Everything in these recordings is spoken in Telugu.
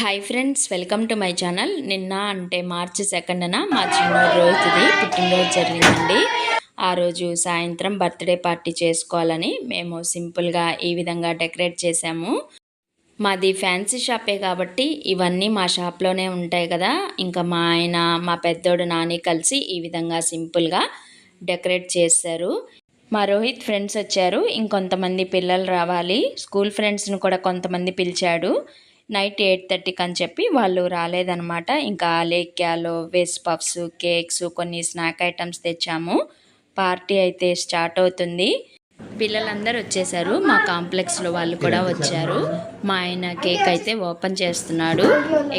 Hi friends welcome to my channel నిన్న అంటే మార్చి సెకండ్న మా చిన్న రోజుది పుట్టినరోజు జరిగిందండి. ఆ రోజు సాయంత్రం బర్త్డే పార్టీ చేసుకోవాలని మేము సింపుల్గా ఈ విధంగా డెకరేట్ చేసాము మాది ఫ్యాన్సీ షాపే కాబట్టి ఇవన్నీ మా షాప్లోనే ఉంటాయి కదా. ఇంకా మా ఆయన మా పెద్దోడు నాని కలిసి ఈ విధంగా సింపుల్గా డెకరేట్ చేశారు. మా రోహిత్ ఫ్రెండ్స్ వచ్చారు. ఇంకొంతమంది పిల్లలు రావాలి. స్కూల్ ఫ్రెండ్స్ని కూడా కొంతమంది పిలిచాడు. నైట్ ఎయిట్ థర్టీకి అని చెప్పి వాళ్ళు రాలేదనమాట ఇంకా లేక్యాలు వేస్ పఫ్స్ కేక్స్ కొన్ని స్నాక్ ఐటమ్స్ తెచ్చాము. పార్టీ అయితే స్టార్ట్ అవుతుంది. పిల్లలందరూ వచ్చేసారు. మా కాంప్లెక్స్లో వాళ్ళు కూడా వచ్చారు. మా ఆయన కేక్ అయితే ఓపెన్ చేస్తున్నాడు.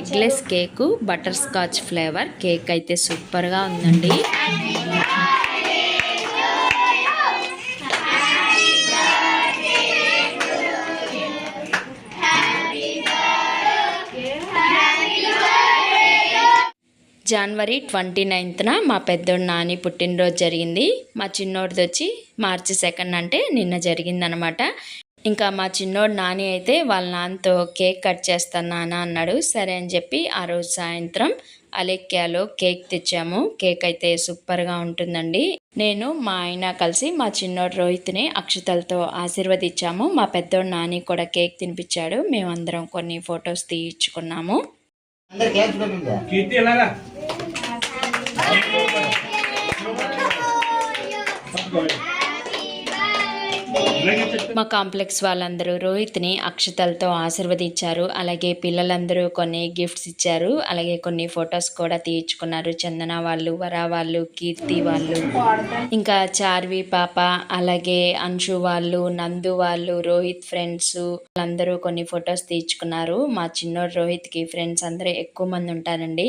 Eggless cake butterscotch flavour cake అయితే సూపర్గా ఉందండి. జనవరి ట్వంటీ నైన్త్న మా పెద్దోడు నాని పుట్టినరోజు జరిగింది. మా చిన్నోడిది వచ్చి మార్చి సెకండ్ అంటే నిన్న జరిగిందనమాట. ఇంకా మా చిన్నోడు నాని అయితే వాళ్ళ నాన్నతో కేక్ కట్ చేస్తాను నాన్న అన్నాడు. సరే అని చెప్పి ఆ రోజు సాయంత్రం అలెక్యాలో కేక్ తెచ్చాము. కేక్ అయితే సూపర్గా ఉంటుందండి. నేను మా ఆయన కలిసి మా చిన్నోడు రోహిత్ని అక్షతలతో ఆశీర్వదించాము. మా పెద్దోడు నాని కూడా కేక్ తినిపించాడు. మేమందరం కొన్ని ఫొటోస్ తీయించుకున్నాము. మా కాంప్లెక్స్ వాళ్ళందరూ రోహిత్ని అక్షతలతో ఆశీర్వదించారు. అలాగే పిల్లలందరూ కొన్ని గిఫ్ట్స్ ఇచ్చారు. అలాగే కొన్ని ఫొటోస్ కూడా తీయించుకున్నారు. చందన వాళ్ళు వరా వాళ్ళు కీర్తి వాళ్ళు. ఇంకా చార్వి పాప అలాగే అంశు వాళ్ళు నందు వాళ్ళు రోహిత్ ఫ్రెండ్స్ వాళ్ళందరూ కొన్ని ఫొటోస్ తీయించుకున్నారు. మా చిన్నోడు రోహిత్కి ఫ్రెండ్స్ అందరూ ఎక్కువ మంది ఉంటారండి.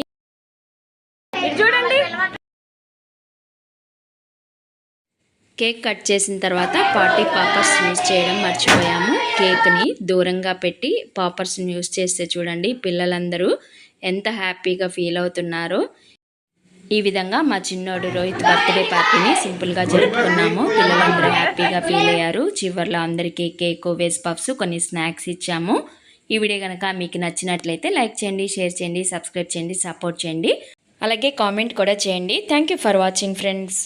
కేక్ కట్ చేసిన తర్వాత పార్టీ పాపర్స్ యూజ్ చేయడం మర్చిపోయాము. కేక్ని దూరంగా పెట్టి పాపర్స్ని యూజ్ చేస్తే చూడండి పిల్లలందరూ ఎంత హ్యాపీగా ఫీల్ అవుతున్నారో. ఈ విధంగా మా చిన్నోడు రోహిత్ బర్త్డే పార్టీని సింపుల్గా జరుపుకున్నాము. పిల్లలందరూ హ్యాపీగా ఫీల్ అయ్యారు. చివర్లో అందరికీ కేక్ వేస్ పఫ్స్ కొన్ని స్నాక్స్ ఇచ్చాము. ఈ వీడియో కనుక మీకు నచ్చినట్లయితే లైక్ చేయండి షేర్ చేయండి సబ్స్క్రైబ్ చేయండి సపోర్ట్ చేయండి. అలాగే కామెంట్ కూడా చేయండి. Thank for watching friends.